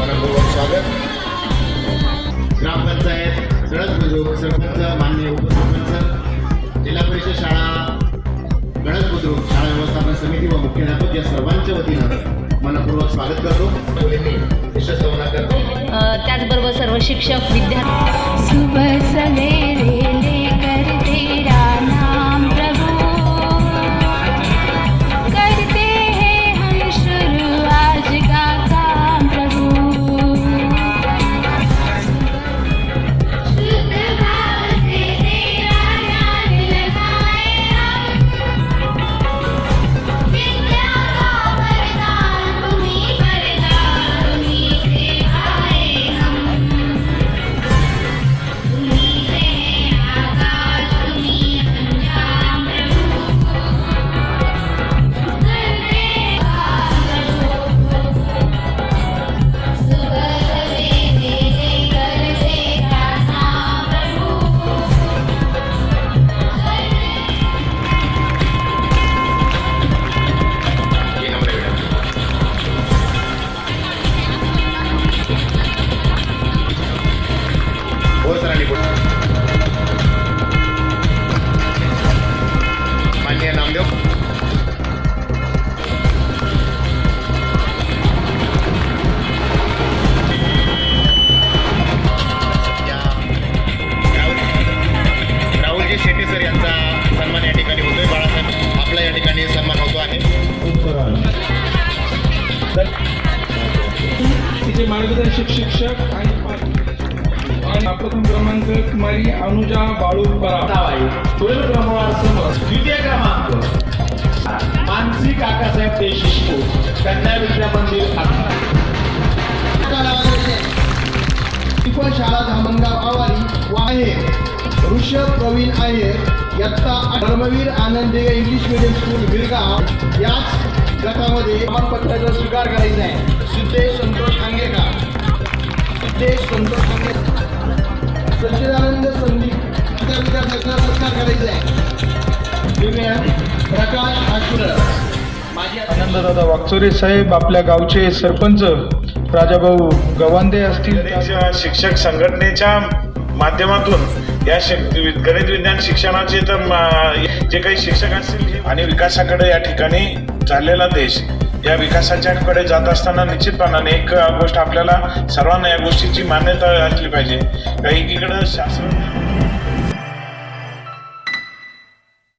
मनपूर्वक स्वागत. ग्रामपंचायत सडक बुद्रुक सरपंच मान्य उपसरपंच जिल्हा परिषद शाळा गणक बुद्रुक शाळा व्यवस्थापन समिती व मुख्याध्यापक या सर्वांच्या वतीनं मनपूर्वक स्वागत करतो. करतो. त्याचबरोबर सर्व शिक्षक विद्यार्थी मान्य नामदेव या राहुल राहुलजी शेट्टी सर यांचा सन्मान या ठिकाणी होतोय बाळासाहेब आपला या ठिकाणी सन्मान होतो आहे तिचे मार्गदर्शक शिक्षक आणि आणि प्रथम क्रमांक कुमारी अनुजा बाळू पराव पुढील क्रमवार द्वितीय क्रमांक मानसी काकासाहेब देशमुख कन्या विद्या मंदिर शाळा धामणगाव आवारी वाहे ऋषभ प्रवीण आहेर यत्ता धर्मवीर आनंदे इंग्लिश मिडियम स्कूल विरगाव याच गटामध्ये प्रमाणपत्राचा स्वीकार करायचा आहे. सिद्धेश संतोष आंगेकर सिद्धेश संतोष आंगेकर दादा वाकचोरे साहेब आपल्या गावचे सरपंच राजाभाऊ गवांदे असतील. शिक्षक संघटनेच्या माध्यमातून या गणित विज्ञान शिक्षणाचे तर जे काही शिक्षक असतील आणि विकासाकडे या ठिकाणी चाललेला देश या विकासाच्याकडे जात असताना निश्चितपणाने एक गोष्ट आपल्याला सर्वांना या गोष्टीची मान्यता असली पाहिजे. काही एकीकडे शासन